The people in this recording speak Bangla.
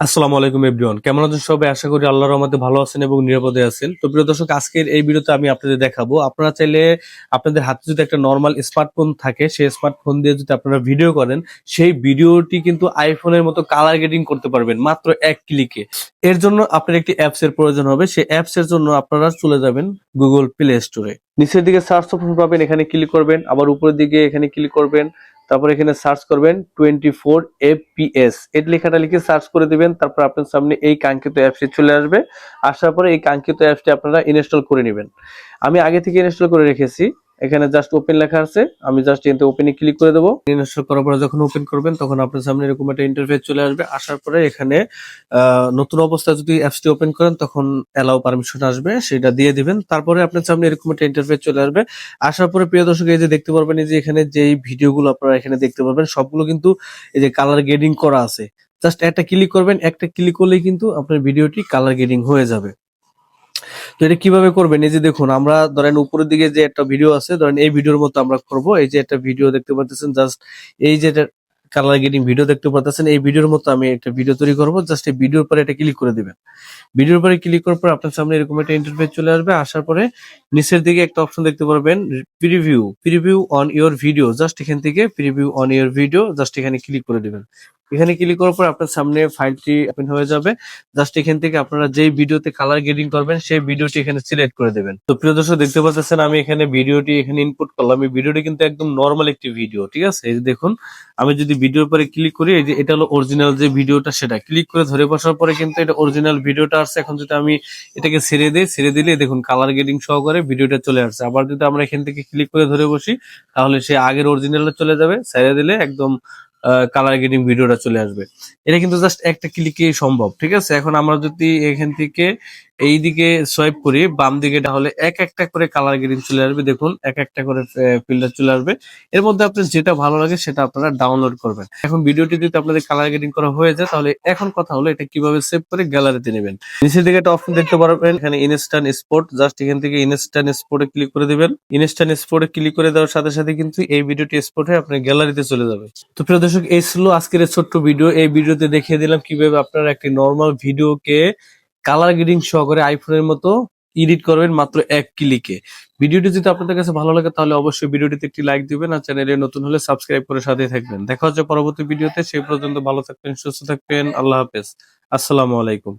আসসালামু আলাইকুম এভরিওয়ান কেমন আছেন সবাই? আশা করি আল্লাহর রহমতে ভালো আছেন এবং নিরাপদে আছেন। তো প্রিয় দর্শক, আজকের এই ভিডিওতে আমি আপনাদের দেখাবো। আপনারা চাইলে আপনাদের হাতে যদি একটা নর্মাল স্মার্টফোন থাকে, সেই স্মার্টফোন দিয়ে যদি আপনারা ভিডিও করেন, সেই ভিডিওটি কিন্তু আইফোনের মতো কালার গ্রেডিং করতে পারবেন, মাত্র এক ক্লিকে এর জন্য আপনার একটি অ্যাপস এর প্রয়োজন হবে। সেই অ্যাপস এর জন্য আপনারা চলে যাবেন গুগল প্লে স্টোরে নিচের দিকে সার্চ অপশন পাবেন, এখানে ক্লিক করবেন, আবার উপরের দিকে এখানে ক্লিক করবেন। তারপর এখানে সার্চ করবেন টোয়েন্টি ফোর এপিএস এর লেখাটা লিখে সার্চ করে দিবেন, তারপর আপনার সামনে এই কাঙ্ক্ষিত অ্যাপসটি চলে আসবে। আসার পরে এই কাঙ্ক্ষিত অ্যাপসটি আপনারা ইনস্টল করে নেবেন। আমি আগে থেকে ইনস্টল করে রেখেছি। এখানে জাস্ট ওপেন লেখা আছে। আমি জাস্ট এতে ওপেনে ক্লিক করে দেবো। ইনস্টল করার পরে যখন ওপেন করবেন, তখন আপনার সামনে এরকম একটা ইন্টারফেস চলে আসবে। আসার পরে এখানে নতুন অবস্থায় যদি অ্যাপসটি ওপেন করেন, তখন অ্যালাউ পারমিশন আসবে, সেটা দিয়ে দিবেন। তারপরে আপনার সামনে এরকম একটা ইন্টারফেস চলে আসবে। আসার পরে প্রিয় দর্শক, এই যে দেখতে পারবেন যে এখানে যেই ভিডিওগুলো আপনারা এখানে দেখতে পারবেন, সবগুলো কিন্তু এই যে কালার গ্রেডিং করা আছে। জাস্ট একটা ক্লিক করবেন, একটা ক্লিক করলেই কিন্তু আপনার ভিডিওটি কালার গ্রেডিং হয়ে যাবে। তো এটা কীভাবে করবেন এই যে দেখুন, আমরা ধরেন উপরের দিকে যে একটা ভিডিও আছে, ধরেন এই ভিডিওর মতো আমরা করব। এই যে একটা ভিডিও দেখতে পাচ্ছেন জাস্ট এই যে কালার গ্রেডিং ভিডিও দেখতে পাচ্ছেন এই ভিডিওর মতো আমি একটা ভিডিও তৈরি করব। জাস্ট এই ভিডিওর পরে এটা ক্লিক করে দিবেন। ভিডিওর পরে ক্লিক করার পর আপনার সামনে এরকম একটা ইন্টারফেস চলে আসবে। আসার পরে নিচের দিকে একটা অপশন দেখতে পারবেন preview preview on your video just এখান থেকে preview on your video just এখানে ক্লিক করে দিবেন। এখানে ক্লিক করার পর আপনার সামনে ফাইলটি ওপেন হয়ে যাবে। জাস্ট এখান থেকে আপনারা যেই ভিডিওতে কালার গ্রেডিং করবেন, সেই ভিডিওটি এখানে সিলেক্ট করে দেবেন। তো প্রিয় দর্শক, দেখতে পাচ্ছেন, আমি এখানে ভিডিওটি এখানে ইনপুট করলাম। এই ভিডিওটি কিন্তু একদম নর্মাল একটি ভিডিও ঠিক আছে? এই যে দেখুন, আমি যদি ভিডিওর পরে ক্লিক করি, এই যে এটা হলো অরিজিনাল যে ভিডিওটা সেটা। ক্লিক করে ধরে বসার পরে কিন্তু এটা অরিজিনাল ভিডিওটা আসছে। এখন যদি আমি এটাকে ছেড়ে দিই, ছেড়ে দিলে দেখুন কালার গ্রেডিং সহকারে ভিডিওটা চলে আসছে। আবার যদি আমরা এখান থেকে ক্লিক করে ধরে বসি, তাহলে সে আগের অরিজিনালে চলে যাবে। ছেড়ে দিলে একদম কালার গ্রেডিং ভিডিওটা চলে আসবে। এটা কিন্তু জাস্ট একটা ক্লিকে সম্ভব, ঠিক আছে? এখন আমরা যদি এখান থেকে এই দিকে সোয়াইপ করি বাম দিকে তাহলে এক একটা করে কালার গ্রেডিং চলে আসবে, দেখুন, এক একটা করে ফিল্টার চলে আসবে। এর মধ্যে আপনার যেটা ভালো লাগে সেটা আপনারা ডাউনলোড করবেন। এখন ভিডিওটি যদি আপনাদের কালার গ্রেডিং করা হয়ে যায়, তাহলে এখন কথা হলো এটা কীভাবে সেভ করে গ্যালারিতে নেবেন। নিচের দিকে একটা অপশন দেখতে পারবেন, এখানে ইনস্ট্যান্ট স্পোর্ট জাস্ট এখান থেকে ইনস্ট্যান্ট স্পোর্টে ক্লিক করে দিবেন। ইনস্ট্যান্ট স্পোর্টে ক্লিক করে দেওয়ার সাথে সাথে কিন্তু এই ভিডিওটি স্পোর্ট হয়ে আপনার গ্যালারিতে চলে যাবে। তো প্রিয় দর্শক, এই ছিল আজকের ছোট্ট ভিডিও। এই ভিডিওতে দেখিয়ে দিলাম কীভাবে আপনারা একটি নর্মাল ভিডিওকে কালার গ্রেডিং সহকারে আইফোনের মতো এডিট করবেন মাত্র এক ক্লিকে ভিডিওটি যদি আপনাদের কাছে ভালো লাগে তাহলে অবশ্যই ভিডিওটিতে একটি লাইক দিবেন আর চ্যানেলে নতুন হলে সাবস্ক্রাইব করে সাথে থাকবেন। দেখা হচ্ছে পরবর্তী ভিডিওতে, সেই পর্যন্ত ভালো থাকবেন, সুস্থ থাকবেন, আল্লাহ হাফেজ। আসসালামু আলাইকুম।